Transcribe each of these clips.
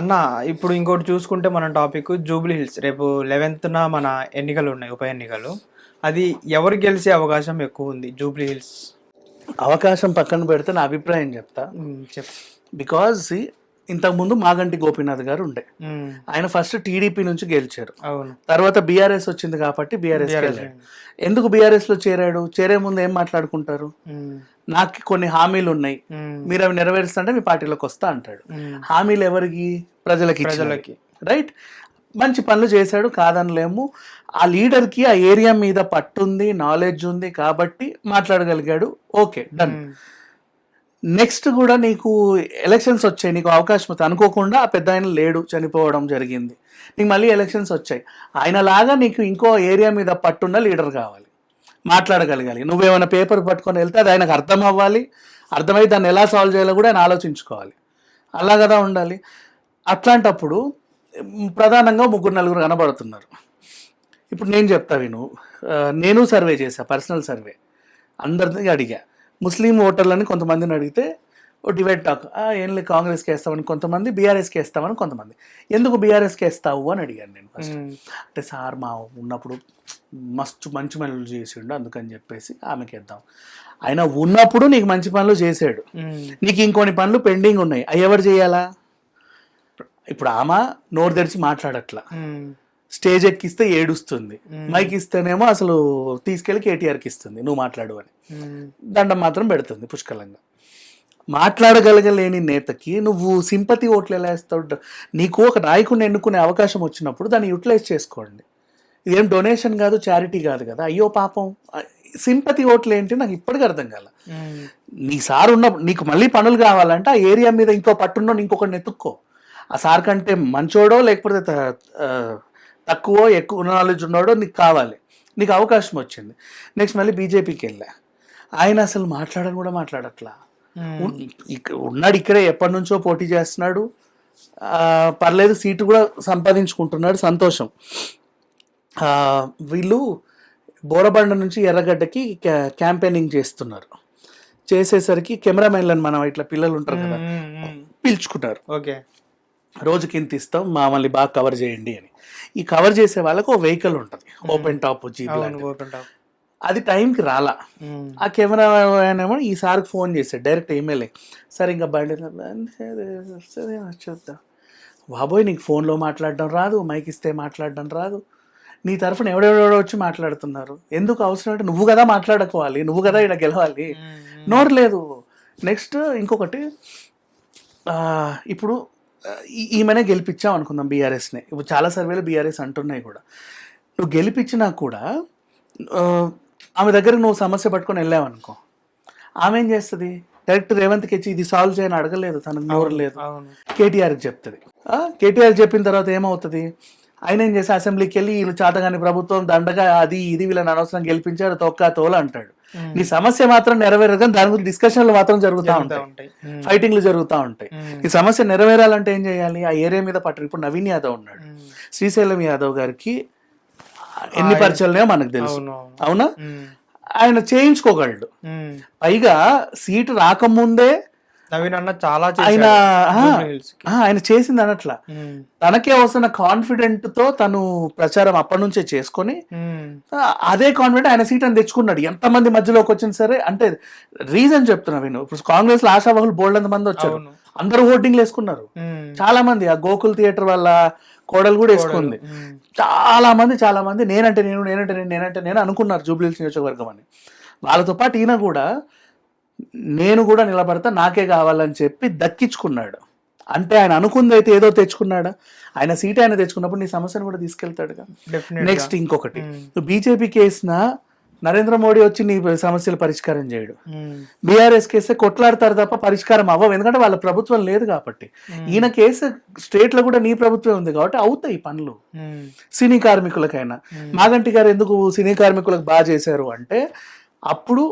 అన్న ఇప్పుడు ఇంకోటి చూసుకుంటే మన టాపిక్ జూబ్లీ హిల్స్. రేపు లెవెన్త్న మన ఎన్నికలు ఉన్నాయి ఉప ఎన్నికలు. అది ఎవరు గెలిచే అవకాశం ఎక్కువ ఉంది జూబ్లీ హిల్స్? అవకాశం పక్కన పెడితే నా అభిప్రాయం చెప్తా. చెప్ బికాజ్ ఇంతకుముందు మాగంటి గోపీనాథ్ గారు ఉండే. ఆయన ఫస్ట్ టీడీపీ నుంచి గెలిచారు. అవును. తర్వాత బీఆర్ఎస్ వచ్చింది కాబట్టి బీఆర్ఎస్ ఎందుకు బీఆర్ఎస్లో చేరాడు? చేరే ముందు ఏం మాట్లాడుకుంటారు? నాకు కొన్ని హామీలు ఉన్నాయి. మీరు అవి నెరవేరుస్తుంటే మీ పార్టీలోకి వస్తా అంటాడు. హామీలు ఎవరికి? ప్రజలకి ప్రజలకి. రైట్? మంచి పనులు చేశాడు కాదనలేము. ఆ లీడర్కి ఆ ఏరియా మీద పట్టుంది నాలెడ్జ్ ఉంది కాబట్టి మాట్లాడగలిగాడు. Okay done. నెక్స్ట్ కూడా నీకు ఎలక్షన్స్ వచ్చాయి. నీకు అవకాశం అనుకోకుండా ఆ పెద్ద ఆయన లేడు చనిపోవడం జరిగింది. నీకు మళ్ళీ ఎలక్షన్స్ వచ్చాయి. ఆయన లాగా నీకు ఇంకో ఏరియా మీద పట్టున్న లీడర్ కావాలి. మాట్లాడగలగాలి. నువ్వేమైనా పేపర్ పట్టుకొని వెళ్తే అది ఆయనకు అర్థం అవ్వాలి. అర్థమై దాన్ని ఎలా సాల్వ్ చేయాలో కూడా ఆయన ఆలోచించుకోవాలి. అలా కదా ఉండాలి. అట్లాంటప్పుడు ప్రధానంగా ముగ్గురు నలుగురు కనబడుతున్నారు. ఇప్పుడు నేను చెప్తా విను. నేను సర్వే చేశా పర్సనల్ సర్వే. అందరిని అడిగా. ముస్లిం ఓటర్లని కొంతమందిని అడిగితే ఓ డివైడ్ టాక్. "ఆ, ఏం లేదు కాంగ్రెస్కి వేస్తామని కొంతమంది బీఆర్ఎస్కి వేస్తామని కొంతమంది. ఎందుకు బీఆర్ఎస్కి వేస్తావు అని అడిగాను నేను ఫస్ట్ అంటే సార్ మా ఉన్నప్పుడు మస్తు మంచి పనులు చేసిండు అందుకని చెప్పేసి ఆమెకి వేద్దాం. ఆయన ఉన్నప్పుడు నీకు మంచి పనులు చేశాడు నీకు ఇంకొన్ని పనులు పెండింగ్ ఉన్నాయి. అవి ఎవరు చేయాలా? ఇప్పుడు ఆమె నోరు తెరిచి మాట్లాడట్లా. స్టేజ్ ఎక్కిస్తే ఏడుస్తుంది. మైక్ ఇస్తేనేమో అసలు తీసుకెళ్ళి కేటీఆర్కి ఇస్తుంది. నువ్వు మాట్లాడు అని. దండం మాత్రం పెడుతుంది పుష్కలంగా. మాట్లాడగలగలేని నేతకి నువ్వు సింపతి ఓట్లు ఎలా వేస్తావు? నీకు ఒక నాయకుడిని ఎన్నుకునే అవకాశం వచ్చినప్పుడు దాన్ని యూటిలైజ్ చేసుకోండి. ఇదేం డొనేషన్ కాదు చారిటీ కాదు కదా. అయ్యో పాపం. సింపతి ఓట్లు ఏంటి నాకు ఇప్పటికీ అర్థం కాల. నీ సార్ ఉన్నప్పుడు నీకు మళ్ళీ పనులు కావాలంటే ఆ ఏరియా మీద ఇంకో పట్టున్నో ఇంకొకరిని ఎత్తుక్కో. ఆ సార్ కంటే మంచోడో లేకపోతే తక్కువ ఎక్కువ నాలెడ్జ్ ఉన్నాడో నీకు కావాలి. నీకు అవకాశం వచ్చింది. నెక్స్ట్ మళ్ళీ బీజేపీకి వెళ్ళా. ఆయన అసలు మాట్లాడని కూడా మాట్లాడట్లా. ఉన్నాడు ఇక్కడే ఎప్పటి నుంచో పోటీ చేస్తున్నాడు. పర్లేదు సీటు కూడా సంపాదించుకుంటున్నాడు. సంతోషం. వీళ్ళు బోరబండ నుంచి ఎర్రగడ్డకి క్యా- క్యాంపెయినింగ్ చేస్తున్నారు. చేసేసరికి కెమెరామెన్లను మనం ఇట్లా పిల్లలు ఉంటారు కదా పిలుచుకున్నారు ఓకే. రోజుకి ఇంత ఇస్తాం మమ్మల్ని బాగా కవర్ చేయండి అని. ఈ కవర్ చేసే వాళ్ళకు ఓ వెహికల్ ఉంటుంది. Open top jeep. Open top. అది టైంకి రాలా. ఆ కెమెరా ఏమో ఈ సార్కి ఫోన్ చేశాడు డైరెక్ట్ ఈమెయిల్. సరే ఇంకా బండి చూద్దాం. బాబోయ్ నీకు ఫోన్లో మాట్లాడడం రాదు మైక్ ఇస్తే మాట్లాడడం రాదు. నీ తరఫున ఎవడెవడో వచ్చి మాట్లాడుతున్నారు. ఎందుకు అవసరం అంటే నువ్వు కదా మాట్లాడుకోవాలి నువ్వు కదా ఇక్కడ గెలవాలి. నోరు లేదు. నెక్స్ట్ ఇంకొకటి ఇప్పుడు ఈమెనే గెలిపించాం అనుకుందాం బీఆర్ఎస్ని. ఇప్పుడు చాలా సర్వేలు బీఆర్ఎస్ అంటున్నాయి కూడా. నువ్వు గెలిపించినా కూడా ఆమె దగ్గర నువ్వు సమస్య పట్టుకొని వెళ్ళావనుకో ఆమె ఏం చేస్తుంది? డైరెక్ట్ రేవంత్కి ఇచ్చి ఇది సాల్వ్ చేయని అడగలేదు తనకు నోరు లేదు. అవును. కేటీఆర్కి చెప్తుంది. కేటీఆర్ చెప్పిన తర్వాత ఏమవుతుంది? ఆయన ఏం చేసి అసెంబ్లీకి వెళ్ళి వీళ్ళు చాతగాని ప్రభుత్వం దండగా అది ఇది వీళ్ళని అనవసరం గెలిపించారు తొక్క తోల అంటాడు. నీ సమస్య మాత్రం నెరవేరదు కానీ దాని గురించి డిస్కషన్లు మాత్రం జరుగుతూ ఉంటాయి. ఫైటింగ్లు జరుగుతూ ఉంటాయి. ఈ సమస్య నెరవేరాలంటే ఏం చేయాలి? ఆ ఏరియా మీద పట్టు ఇప్పుడు నవీన్ యాదవ్ ఉన్నాడు. శ్రీశైలం యాదవ్ గారికి ఎన్ని పరిచయాలున్నాయో మనకు తెలుసు. అవును ఆయన చేయించుకోగలడు. పైగా సీటు రాకముందే నవీన్ అన్న చాలా ఆయన ఆయన చేసింది అనట్లా ఉమ్, తనకే వస్తున్న కాన్ఫిడెంట్తో తను ప్రచారం అప్పటి నుంచే చేసుకొని అదే కాన్ఫిడెంట్ ఆయన సీట్ అని తెచ్చుకున్నాడు. ఎంతమంది మధ్యలోకి వచ్చిన సరే అంటే రీజన్ చెప్తున్నా నేను. ఇప్పుడు కాంగ్రెస్లో ఆశావహులు బోల్డ్ మంది వచ్చారు. అందరూ ఓటింగ్లు వేసుకున్నారు. చాలా మంది ఆ గోకుల్ థియేటర్ వాళ్ళ కోడలు కూడా వేసుకుంది. చాలా మంది చాలా మంది నేనంటే నేను నేనంటే నేను నేనంటే నేను అనుకున్నారు జూబ్లీ నియోజకవర్గం అని. వాళ్ళతో పాటు ఈయన కూడా నేను కూడా నిలబడతా నాకే కావాలని చెప్పి దక్కించుకున్నాడు. అంటే ఆయన అనుకుంది అయితే ఏదో తెచ్చుకున్నాడా? ఆయన సీట్ ఆయన తెచ్చుకున్నప్పుడు నీ సమస్యను కూడా తీసుకెళ్తాడుగా. నెక్స్ట్ ఇంకొకటి. ఉమ్, నువ్వు బీజేపీకి వేసిన నరేంద్ర మోడీ వచ్చి నీ సమస్యలు పరిష్కారం చేయడు. ఉమ్, బీఆర్ఎస్ కేస్తే కొట్లాడతారు తప్ప పరిష్కారం అవ్వవు. ఎందుకంటే వాళ్ళ ప్రభుత్వం లేదు కాబట్టి. ఉమ్, ఈయన కేసు స్టేట్లో కూడా నీ ప్రభుత్వం ఉంది కాబట్టి అవుతాయి పనులు. సినీ కార్మికులకైనా. మాగంటి గారు ఎందుకు సినీ కార్మికులకు బాగా చేశారు అంటే అప్పుడు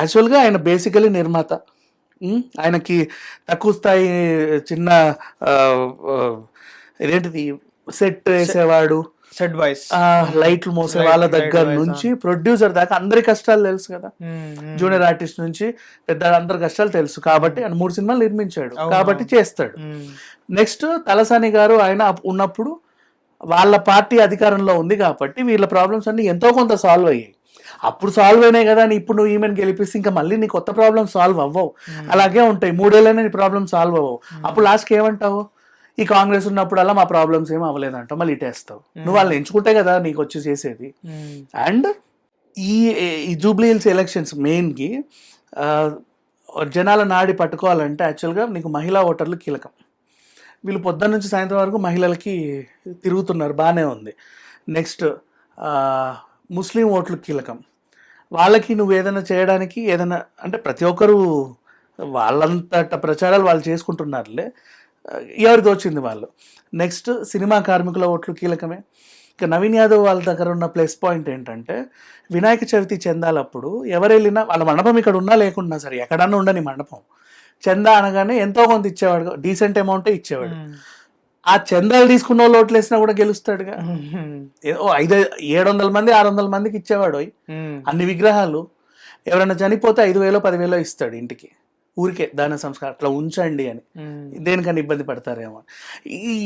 యాక్చువల్గా ఆయన బేసికలీ నిర్మాత. ఆయనకి తక్కువ స్థాయి చిన్న ఇదేంటిది? సెట్ వేసేవాడు. సెట్ బాయ్స్ లైట్లు మోసే వాళ్ళ దగ్గర నుంచి ప్రొడ్యూసర్ దాకా అందరి కష్టాలు తెలుసు కదా. జూనియర్ ఆర్టిస్ట్ నుంచి పెద్ద అందరి కష్టాలు తెలుసు కాబట్టి ఆయన మూడు సినిమాలు నిర్మించాడు. కాబట్టి చేస్తాడు. నెక్స్ట్ తలసాని గారు ఆయన ఉన్నప్పుడు వాళ్ళ పార్టీ అధికారంలో ఉంది కాబట్టి వీళ్ళ ప్రాబ్లమ్స్ అన్ని ఎంతో కొంత సాల్వ్ అయ్యాయి. అప్పుడు సాల్వ్ అయినాయి కదా అని ఇప్పుడు నువ్వు ఈమెను గెలిపిస్తే ఇంకా మళ్ళీ నీ కొత్త ప్రాబ్లమ్ సాల్వ్ అవ్వవు. అలాగే ఉంటాయి. మూడేళ్ళైనా నీ ప్రాబ్లమ్ సాల్వ్ అవ్వవు. అప్పుడు లాస్ట్కి ఏమంటావు? ఈ కాంగ్రెస్ ఉన్నప్పుడు అలా మా ప్రాబ్లమ్స్ ఏం అవ్వలేదంటావు. మళ్ళీ ఇటేస్తావు. నువ్వు వాళ్ళని ఎంచుకుంటే కదా నీకు వచ్చి చేసేది. అండ్ ఈ ఈ జూబ్లీ హిల్స్ ఎలక్షన్స్ మెయిన్కి జనాల నాడి పట్టుకోవాలంటే యాక్చువల్గా నీకు మహిళా ఓటర్లు కీలకం. వీళ్ళు పొద్దున్న నుంచి సాయంత్రం వరకు మహిళలకి తిరుగుతున్నారు. బాగానే ఉంది. నెక్స్ట్ ముస్లిం ఓట్లు కీలకం. వాళ్ళకి నువ్వు ఏదైనా చేయడానికి ఏదైనా అంటే ప్రతి ఒక్కరు వాళ్ళంతట ప్రచారాలు వాళ్ళు చేసుకుంటున్నారులే. ఎవరి ఎవరికి వచ్చింది వాళ్ళు? నెక్స్ట్ సినిమా కార్మికుల ఓట్లు కీలకమే. ఇక నవీన్ యాదవ్ వాళ్ళ దగ్గర ఉన్న ప్లస్ పాయింట్ ఏంటంటే వినాయక చవితి చెందాలప్పుడు ఎవరు వెళ్ళినా వాళ్ళ మండపం ఇక్కడ ఉన్నా లేకున్నా సరే ఎక్కడన్నా ఉండని మండపం. చందా అనగానే ఎంతో కొంత ఇచ్చేవాడు డీసెంట్ అమౌంటే ఇచ్చేవాడు. ఆ చందాలు తీసుకున్న వాళ్ళు ఓట్లు వేసినా కూడా గెలుస్తాడుగా. ఏదో ఐదు ఏడు వందల మంది ఆరు వందల మందికి ఇచ్చేవాడు. అన్ని విగ్రహాలు ఎవరైనా చనిపోతే ఐదు వేలో పదివేలో ఇస్తాడు ఇంటికి. ఊరికే దాన సంస్కారం. అట్లా ఉంచండి అని. దేనికని ఇబ్బంది పడతారేమో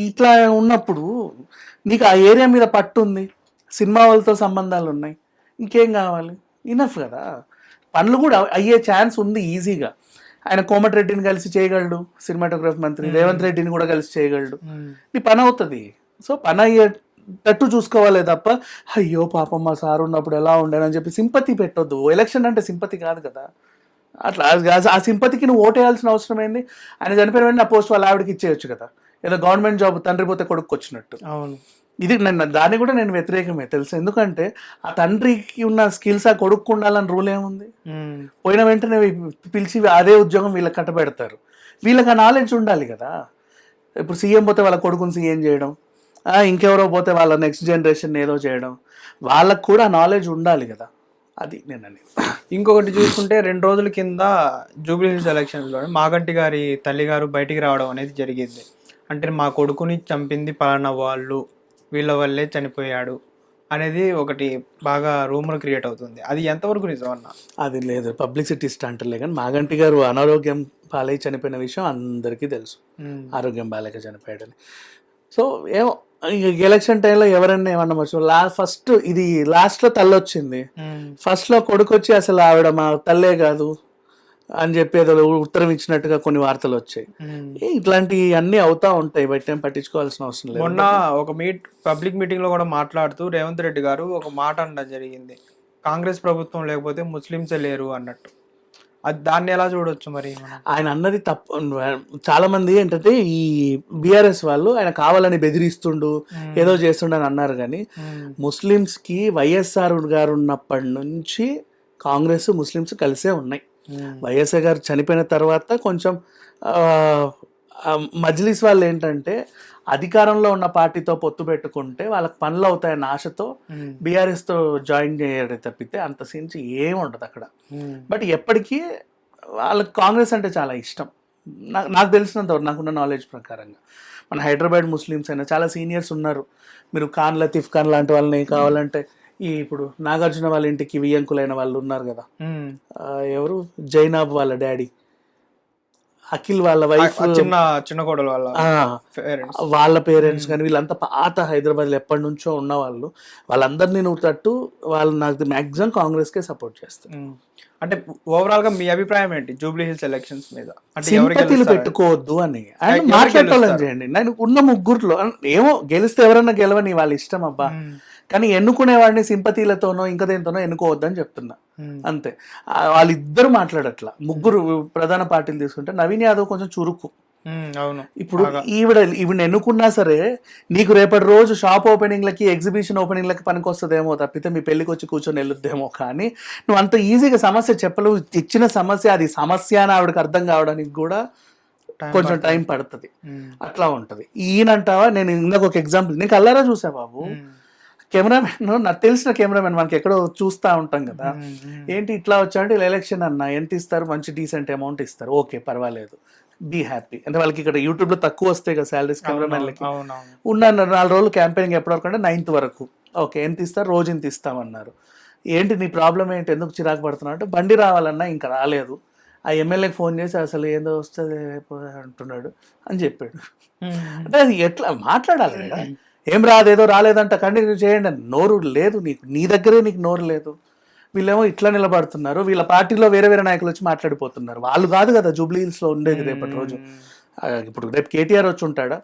ఇట్లా ఉన్నప్పుడు నీకు ఆ ఏరియా మీద పట్టు ఉంది. సినిమా వాళ్ళతో సంబంధాలు ఉన్నాయి. ఇంకేం కావాలి? ఇనఫ్ కదా. పనులు కూడా అయ్యే ఛాన్స్ ఉంది ఈజీగా. ఆయన కోమటిరెడ్డిని కలిసి చేయగలడు సినిమాటోగ్రఫీ మంత్రి రేవంత్ రెడ్డిని కూడా కలిసి చేయగలడు. నీ పని అవుతుంది. సో పని అయ్యేటట్టు చూసుకోవాలి తప్ప అయ్యో పాపం మా సార్ ఉన్నప్పుడు ఎలా ఉండేనని చెప్పి సింపతి పెట్టొద్దు. ఎలక్షన్ అంటే సింపతి కాదు కదా. అట్లా ఆ- సింపతికి నువ్వు ఓటేయాల్సిన అవసరం ఏంది? ఆయన చనిపోయిన వెంటనే ఆ పోస్ట్ వాళ్ళ ఆవిడకి ఇచ్చేయచ్చు కదా. ఏదో గవర్నమెంట్ జాబ్ తండ్రి పోతే కొడుకు వచ్చినట్టు అవును. ఇది నేను దాన్ని కూడా నేను వ్యతిరేకమే తెలుసు? ఎందుకంటే ఆ తండ్రికి ఉన్న స్కిల్స్ ఆ కొడుకు ఉండాలని రూల్ ఏముంది? పోయిన వెంటనే పిలిచి అదే ఉద్యోగం వీళ్ళకి కట్టబెడతారు. వీళ్ళకి ఆ నాలెడ్జ్ ఉండాలి కదా. ఇప్పుడు సీఎం పోతే వాళ్ళ కొడుకుని సీఎం చేయడం ఇంకెవరో పోతే వాళ్ళ నెక్స్ట్ జనరేషన్ ఏదో చేయడం వాళ్ళకు కూడా నాలెడ్జ్ ఉండాలి కదా. అది నేను అనేది. ఇంకొకటి చూసుకుంటే రెండు రోజుల కింద జూబ్లీ హిల్స్ ఎలక్షన్స్లో మాగంటి గారి తల్లి గారు బయటికి రావడం అనేది జరిగింది. అంటే మా కొడుకుని చంపింది పలానా వాళ్ళు. వీళ్ళ వల్లే చనిపోయాడు అనేది ఒకటి బాగా రూమర్ క్రియేట్ అవుతుంది. అది ఎంతవరకు నిజం అన్న? అది లేదు. పబ్లిసిటీ స్టంట్లే కానీ మాగంటి గారు అనారోగ్యం పాలై చనిపోయిన విషయం అందరికీ తెలుసు. ఆరోగ్యం బాలేక చనిపోయాడని. సో ఏమో ఇక ఎలక్షన్ టైంలో ఎవరన్నా ఏమన్నా వచ్చు లా ఫస్ట్ ఇది లాస్ట్లో తల్లి వచ్చింది ఉమ్, ఫస్ట్లో కొడుకు వచ్చి అసలు ఆవిడ మా తల్లే కాదు. అని చెప్పి ఏదో ఉత్తరం ఇచ్చినట్టుగా కొన్ని వార్తలు వచ్చాయి. ఇట్లాంటివి అన్నీ అవుతా ఉంటాయి బయట ఏం పట్టించుకోవాల్సిన అవసరం లేదు. మొన్న ఒక మీట్ పబ్లిక్ మీటింగ్లో కూడా మాట్లాడుతూ రేవంత్ రెడ్డి గారు ఒక మాట అనడం జరిగింది. కాంగ్రెస్ ప్రభుత్వం లేకపోతే ముస్లింసే లేరు అన్నట్టు. అది దాన్ని ఎలా చూడొచ్చు మరి ఆయన అన్నది తప్పు చాలా మంది ఏంటంటే ఈ బీఆర్ఎస్ వాళ్ళు ఆయన కావాలని బెదిరిస్తుండు ఏదో చేస్తుండు అని అన్నారు కానీ ఉమ్, ముస్లిమ్స్కి వైఎస్ఆర్ గారు ఉన్నప్పటి నుంచి కాంగ్రెస్ ముస్లిమ్స్ కలిసే ఉన్నాయి. వైఎస్ఆర్ గారు చనిపోయిన తర్వాత కొంచెం మజ్లిస్ వాళ్ళు ఏంటంటే అధికారంలో ఉన్న పార్టీతో పొత్తు పెట్టుకుంటే వాళ్ళకి పనులు అవుతాయన్న ఆశతో ఉమ్, బీఆర్ఎస్తో జాయిన్ చేయడం తప్పితే అంత సీన్స్ ఏమి ఉండదు అక్కడ. ఉమ్, బట్ ఎప్పటికీ వాళ్ళకి కాంగ్రెస్ అంటే చాలా ఇష్టం. నాకు నాకు తెలిసినంత నాకున్న నాలెడ్జ్ ప్రకారంగా. మన హైదరాబాద్ ముస్లిమ్స్ అయినా చాలా సీనియర్స్ ఉన్నారు. మీరు ఖాన్ లతీఫ్ ఖాన్ లాంటి వాళ్ళని కావాలంటే ఈ ఇప్పుడు నాగార్జున వాళ్ళ ఇంటికి వియ్యంకులైన వాళ్ళు ఉన్నారు కదా. ఎవరు? జైనాబ్ వాళ్ళ డాడీ. అఖిల్ వాళ్ళ వైఫ్. చిన్న చిన్న కోడలు వాళ్ళ వాళ్ళ పేరెంట్స్ కానీ వీళ్ళంతా పాత హైదరాబాద్లో ఎప్పటి నుంచో ఉన్న వాళ్ళు వాళ్ళందరినీ నువ్వు తట్టు వాళ్ళు నాకు మ్యాక్సిమం కాంగ్రెస్కే సపోర్ట్ చేస్తారు. అంటే ఓవరాల్గా మీ అభిప్రాయం ఏంటి? జూబ్లీ హిల్స్ ఎలక్షన్స్ మీద? సింపతిలు? పెట్టుకోవద్దు అని. గెలుస్తారు? చేయండి. నేను ఉన్న ముగ్గురులో ఏమో గెలిస్తే ఎవరన్నా గెలవని వాళ్ళ ఇష్టం అబ్బా. కానీ ఎన్నుకునేవాడిని సింపతిలతోనో ఇంకా దేనితోనో ఎన్నుకోవద్దని చెప్తున్నా. అంతే. వాళ్ళిద్దరు మాట్లాడట్లా. ముగ్గురు ప్రధాన పార్టీలు తీసుకుంటే నవీన్ యాదవ్ కొంచెం చురుకు. అవును. ఇప్పుడు. ఈవిడ ఈవిడ ఎన్నుకున్నా సరే నీకు రేపటి రోజు షాప్ ఓపెనింగ్లకి ఎగ్జిబిషన్ ఓపెనింగ్లకి పనికొస్తుందేమో తప్పితే మీ పెళ్ళికి వచ్చి కూర్చొని వెళ్ళొద్దేమో కానీ నువ్వు అంత ఈజీగా సమస్య చెప్పలేవు. ఇచ్చిన సమస్య అది సమస్య అని ఆవిడకి అర్థం కావడానికి కూడా కొంచెం. టైం పడుతుంది. అట్లా ఉంటది. ఈయనంటావా? నేను ఇందాక ఒక ఎగ్జాంపుల్ నీకు అల్లారా చూసా బాబు? కెమెరామెన్ నాకు తెలిసిన కెమెరామెన్ మనకి ఎక్కడో చూస్తా ఉంటాం కదా. ఏంటి ఇట్లా వచ్చా అంటే ఇలా ఎలక్షన్ అన్న ఎంత ఇస్తారు? మంచి డీసెంట్ అమౌంట్ ఇస్తారు. ఓకే పర్వాలేదు. బీ హ్యాపీ అంటే వాళ్ళకి ఇక్కడ యూట్యూబ్లో తక్కువ వస్తాయి కదా శాలరీస్ కెమెరామెన్లకి. ఉన్నాను నాలుగు రోజులు క్యాంపెయినింగ్ ఎప్పటి వరకు అంటే నైన్త్ వరకు. ఓకే ఎంత ఇస్తారు? రోజు ఇంత ఇస్తామన్నారు. ఏంటి నీ ప్రాబ్లం ఏంటి? ఎందుకు చిరాకు పడుతున్నావు? అంటే బండి రావాలన్నా ఇంకా రాలేదు. ఆ ఎమ్మెల్యేకి ఫోన్ చేసి అసలు ఏందో వస్తుంది అంటున్నాడు అని చెప్పాడు. అంటే అది ఎట్లా మాట్లాడాలి కదా? ఏం రాదు ఏదో రాలేదంట కంటిన్యూ చేయండి నోరు లేదు నీకు నీ దగ్గరే నీకు నోరు లేదు. వీళ్ళేమో ఇట్లా నిలబడుతున్నారు వీళ్ళ పార్టీలో వేరే వేరే నాయకులు వచ్చి మాట్లాడిపోతున్నారు. వాళ్ళు కాదు కదా జూబ్లీహిల్స్లో ఉండేది రేపటి రోజు. ఇప్పుడు రేపు కేటీఆర్ వచ్చి ఉంటాడా?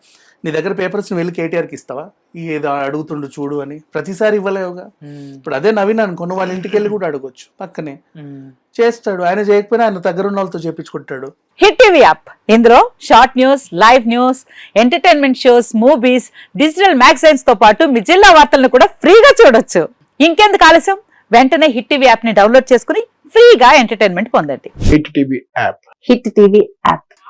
నీ దగ్గర పేపర్స్ వెళ్ళి కేటీఆర్కి ఇస్తావా? ఈ ఏదో అడుగుతుండు చూడు అని. ప్రతిసారి ఇవ్వలేవుగా. ఇప్పుడు అదే నవీన్ అనుకున్న వాళ్ళ ఇంటికి వెళ్ళి కూడా అడగొచ్చు పక్కనే. చేస్తాడు. ఆయన చేయకపోయినా ఆయన దగ్గర ఉన్న వాళ్ళతో చేపించుకుంటాడు. Hit TV app. ఇందులో short news live news entertainment shows movies digital మ్యాగజైన్స్తో పాటు మీ జిల్లా వార్తలను కూడా ఫ్రీగా చూడొచ్చు. ఇంకెందుకు ఆలస్యం? వెంటనే హిట్ టీవీ యాప్ని డౌన్లోడ్ చేసుకుని ఫ్రీగా ఎంటర్టైన్మెంట్ పొందండి. Hit TV app. Hit TV app.